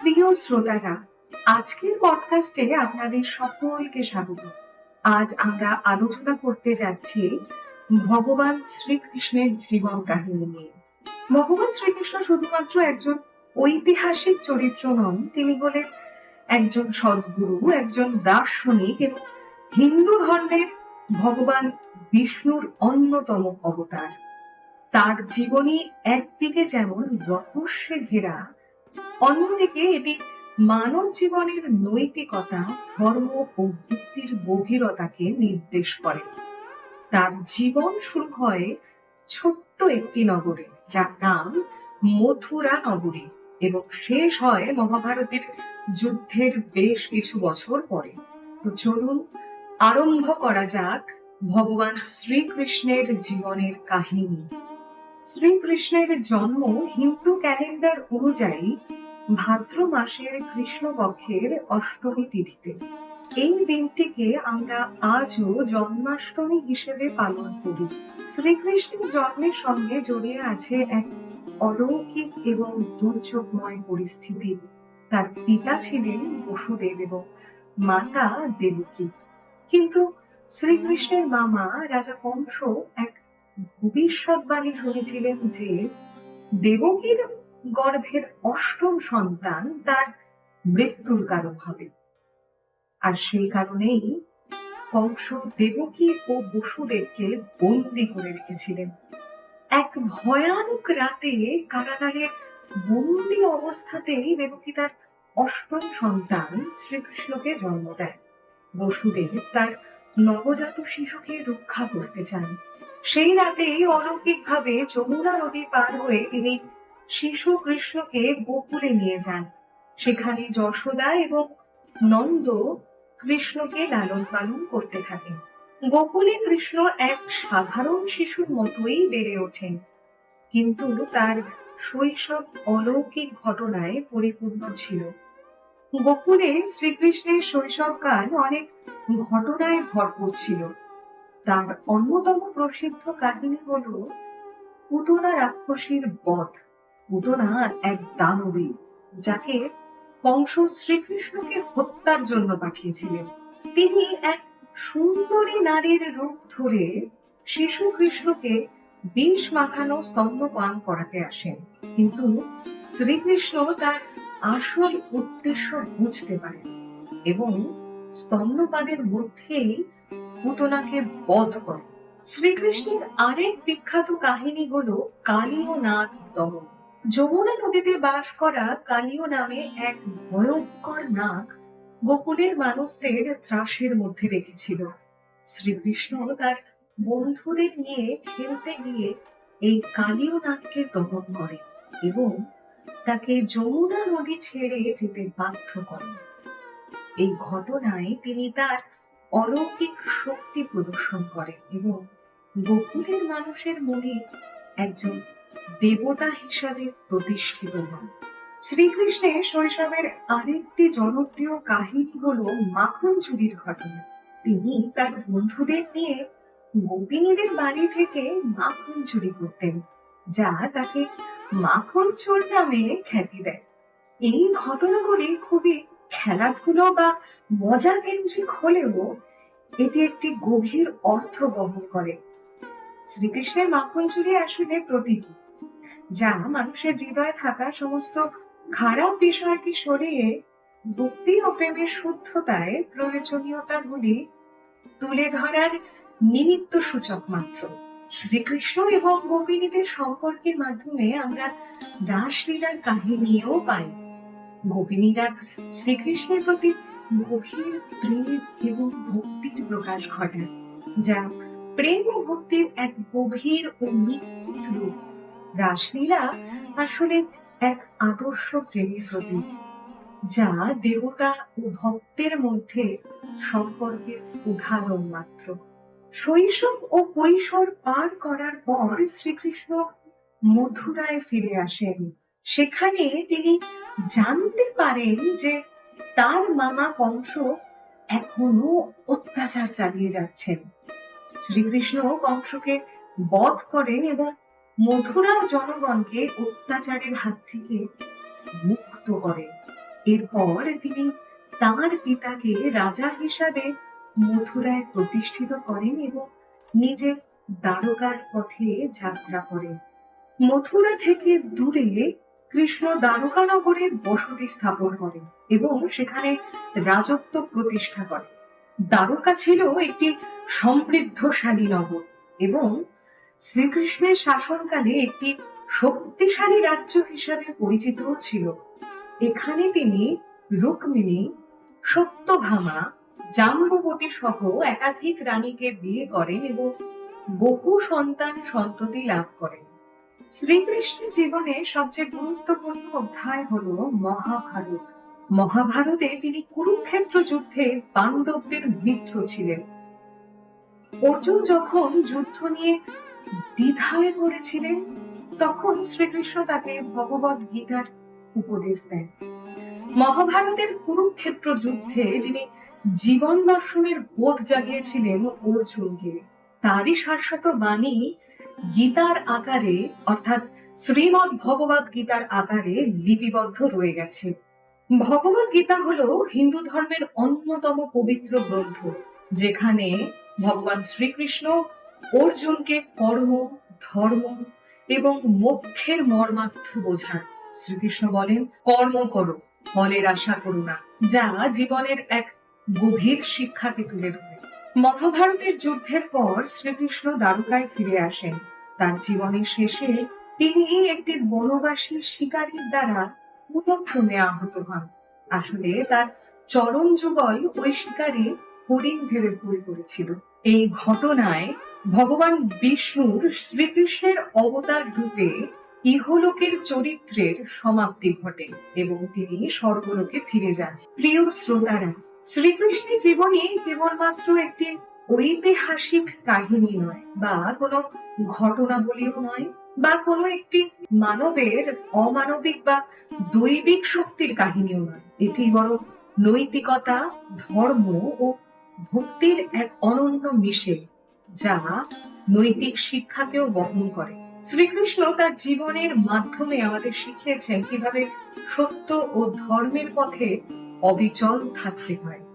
প্রিয় শ্রোতারা, আজকের পডকাস্টে আপনাদের সকলকে স্বাগত। আজ আমরা আলোচনা করতে যাচ্ছি ভগবান শ্রীকৃষ্ণের জীবন কাহিনী নিয়ে। ভগবান শ্রীকৃষ্ণ শুধুমাত্র একজন ঐতিহাসিক চরিত্র নন, তিনি হলেন একজন সদ্গুরু, একজন দার্শনিক এবং হিন্দু ধর্মের ভগবান বিষ্ণুর অন্যতম অবতার। তার জীবনী একদিকে যেমন রহস্যে ঘেরা অন্যদিকে এটি মানব জীবনের নৈতিকতা, ধর্ম ও ভক্তির গভীরতাকে নির্দেশ করে। তার জীবন শুরু হয় ছোট্ট একটি নগরে, যার নাম মথুরা নগরী এবং শেষ হয় মহাভারতের যুদ্ধের বেশ কিছু বছর পরে। তো চলুন, আরম্ভ করা যাক ভগবান শ্রীকৃষ্ণের জীবনের কাহিনী। শ্রীকৃষ্ণের জন্ম হিন্দু ক্যালেন্ডার অনুযায়ী ভাদ্র মাসের কৃষ্ণপক্ষের অষ্টমী তিথিতে। এই দিনটিকে আমরা আজও জন্মাষ্টমী হিসেবে পালন করি। শ্রীকৃষ্ণের জন্মের সঙ্গে জড়িয়ে আছে এক অলৌকিক এবং দুর্যোগময় পরিস্থিতি। তার পিতা ছিলেন বসুদেব এবং মাতা দেবকী। কিন্তু শ্রীকৃষ্ণের মামা রাজা কংস এক ভবিষ্যৎবাণী শুনেছিলেন যে দেবকীর গর্ভের অষ্টম সন্তান তার মৃত্যুর কারণ হবে। আর সেই কারণেই কংস দেবকী ও বসুদেবকে বন্দি করে রেখেছিলেন। এক ভয়ানক রাতে কারাগারে বন্দি অবস্থাতেই দেবকী তার অষ্টম সন্তান শ্রীকৃষ্ণকে জন্ম দেয় বসুদেব তার নবজাত শিশুকে রক্ষা করতে চান। সেই রাতেই অলৌকিকভাবে যমুনা নদী পার হয়ে তিনি শিশু কৃষ্ণকে গোকুলে নিয়ে যান। সেখানে যশোদা এবং নন্দ কৃষ্ণকে লালন পালন করতে থাকেন। গোকুলে কৃষ্ণ এক সাধারণ শিশুর মতোই বেড়ে ওঠেন। কিন্তু তার শৈশব অলৌকিক ঘটনায় পরিপূর্ণ ছিল। গোকুলে শ্রীকৃষ্ণের শৈশবকাল অনেক ঘটনায় ভরপুর ছিল। তার অন্যতম প্রসিদ্ধ কাহিনী হল পুতনা রাক্ষসীর বধ। পুতনা এক দানবী যাকে কংস শ্রীকৃষ্ণকে হত্যার জন্য পাঠিয়েছিলেন। তিনি এক সুন্দরী নারীর রূপ ধরে শিশু কৃষ্ণকে বিষ মাখানো স্তন্যপান করাতে আসেন। কিন্তু শ্রীকৃষ্ণ তার আসল উদ্দেশ্য বুঝতে পারেন এবং স্তন্যপানের মধ্যেই পুতনাকে বধ করে। শ্রীকৃষ্ণের আরেক বিখ্যাত কাহিনী হলো কালীয় নাগ দমন। যমুনা নদীতে বাস করা কালীয় নামে এক ভয়ঙ্কর নাগ গোকুলের মানুষদের ত্রাসের মধ্যে রেখেছিল। শ্রীকৃষ্ণ তার বন্ধুদের নিয়ে খেলতে গিয়ে এই কালীয় নাগকে দমন করে এবং তাকে যমুনা নদী ছেড়ে যেতে বাধ্য করেন। এই ঘটনায় তিনি তার অলৌকিক শক্তি প্রদর্শন করেন এবং গোকুলের মানুষের মনে একজন দেবতা হিসাবে প্রতিষ্ঠিত হন। শ্রীকৃষ্ণের শৈশবের আরেকটি জনপ্রিয় কাহিনী হল মাখন চুরির ঘটনা। তিনি তার বন্ধুদের নিয়ে গোপিনীদের বাড়ি থেকে মাখন চুরি করতেন, যা তাকে মাখন চোর নামে খ্যাতি দেয়। এই ঘটনাগুলি খুবই খেলাধুলো বা মজা কেন্দ্রিক হলেও এটি একটি গভীর অর্থ বহন করে। শ্রীকৃষ্ণের মাখন চুরি আসলে প্রতীকী, যা মানুষের হৃদয়ে থাকা সমস্ত খারাপ বিষয়কে সরিয়ে ভক্তি ও প্রেমের শুদ্ধতায় প্রয়োজনীয়তাগুলি তুলে ধরার নিমিত্ত সূচক মাত্র। শ্রীকৃষ্ণ এবং গোপিনীদের সম্পর্কের মাধ্যমে আমরা রাসলীলার কাহিনীও পাই। গোপিনীরা শ্রীকৃষ্ণের প্রতি গভীর প্রেম এবং ভক্তির প্রকাশ ঘটায়, যা প্রেম ও ভক্তির এক গভীর ও নিখুঁত রূপ। রাসলীলা আসলে এক আদর্শ প্রেমের প্রতীক, যা দেবতা ও ভক্তের মধ্যে সম্পর্কের উদাহরণ মাত্র। শৈশব ও কৈশোর পার করার পর শ্রীকৃষ্ণ মথুরায় ফিরে আসেন। সেখানে তিনি জানতে পারেন যে তার মামা কংস এখনও অত্যাচার চালিয়ে যাচ্ছেন। শ্রীকৃষ্ণ কংসকে বধ করেন এবং মথুরার জনগণকে অত্যাচারের হাত থেকে মুক্ত করেন। এরপর তিনি তার পিতাকে রাজা হিসাবে মথুরায় প্রতিষ্ঠিত করেন এবং নিজে দ্বারকার পথে যাত্রা করেন। মথুরা থেকে দূরে কৃষ্ণ দ্বারকানগরে বসতি স্থাপন করেন এবং সেখানে রাজত্ব প্রতিষ্ঠা করেন দ্বারকা ছিল একটি সমৃদ্ধশালী নগর এবং শ্রীকৃষ্ণের শাসনকালে একটি শক্তিশালী রাজ্য হিসাবে পরিচিত ছিল। এখানে তিনি রুক্মিণী, সত্যভামা, জাম্ববতী সহ একাধিক রানীকে বিয়ে করেন এবং বহু সন্তান সন্ততি লাভ করেন। শ্রীকৃষ্ণের জীবনে সবচেয়ে গুরুত্বপূর্ণ অধ্যায় হলো মহাভারত। মহাভারতে তিনি কুরুক্ষেত্র যুদ্ধে পাণ্ডবদের মিত্র ছিলেন। অর্জুন যখন যুদ্ধ নিয়ে দ্বিধায় পড়েছিলেন, তখন শ্রীকৃষ্ণ তাকে ভগবত গীতার উপদেশ দেন। মহাভারতের কুরুক্ষেত্র যুদ্ধে যিনি জীবন দর্শনের বোধ জাগিয়েছিলেন অর্জুনকে, তারই শাশ্বত বাণী গীতার আকারে, অর্থাৎ শ্রীমৎ ভগবত গীতার আকারে লিপিবদ্ধ রয়ে গেছে। ভগবত গীতা হলো হিন্দু ধর্মের অন্যতম পবিত্র গ্রন্থ, যেখানে ভগবান শ্রীকৃষ্ণ অর্জুনকে কর্ম, ধর্ম এবং মোক্ষের মর্মার্থ বোঝান। শ্রীকৃষ্ণ বলেন, কর্ম করো, ফলের আশা করো না, যা জীবনের এক গভীর শিক্ষাকে তুলে ধরে। মহাভারতের যুদ্ধের পর শ্রীকৃষ্ণ দ্বারকায় ফিরে আসেন। তার জীবনের শেষে তিনি একটি বনবাসী শিকারীর দ্বারা পুনঃক্রমে আহত হন। আসলে তার চরম যুগল ওই শিকারী হরিণ ভেবে ভুল করেছিল। এই ঘটনায় ভগবান বিষ্ণুর শ্রীকৃষ্ণের অবতার রূপে ইহলোকের চরিত্রের সমাপ্তি ঘটে এবং তিনি স্বর্গলোকে ফিরে যান। প্রিয় শ্রোতারা শ্রীকৃষ্ণের জীবনী কেবলমাত্র একটি ঐতিহাসিক কাহিনী নয়, বা কোনো ঘটনাবলীও নয়, বা কোনো একটি মানবের অমানবিক বা দৈবিক শক্তির কাহিনীও নয়। এটি বরং নৈতিকতা, ধর্ম ও ভক্তির এক অনন্য মিশেল যা নৈতিক শিক্ষাকেও বহন করে। শ্রীকৃষ্ণ তার জীবনের মাধ্যমে আমাদের শিখিয়েছেন কীভাবে সত্য ও ধর্মের পথে অবিচল থাকতে হয়।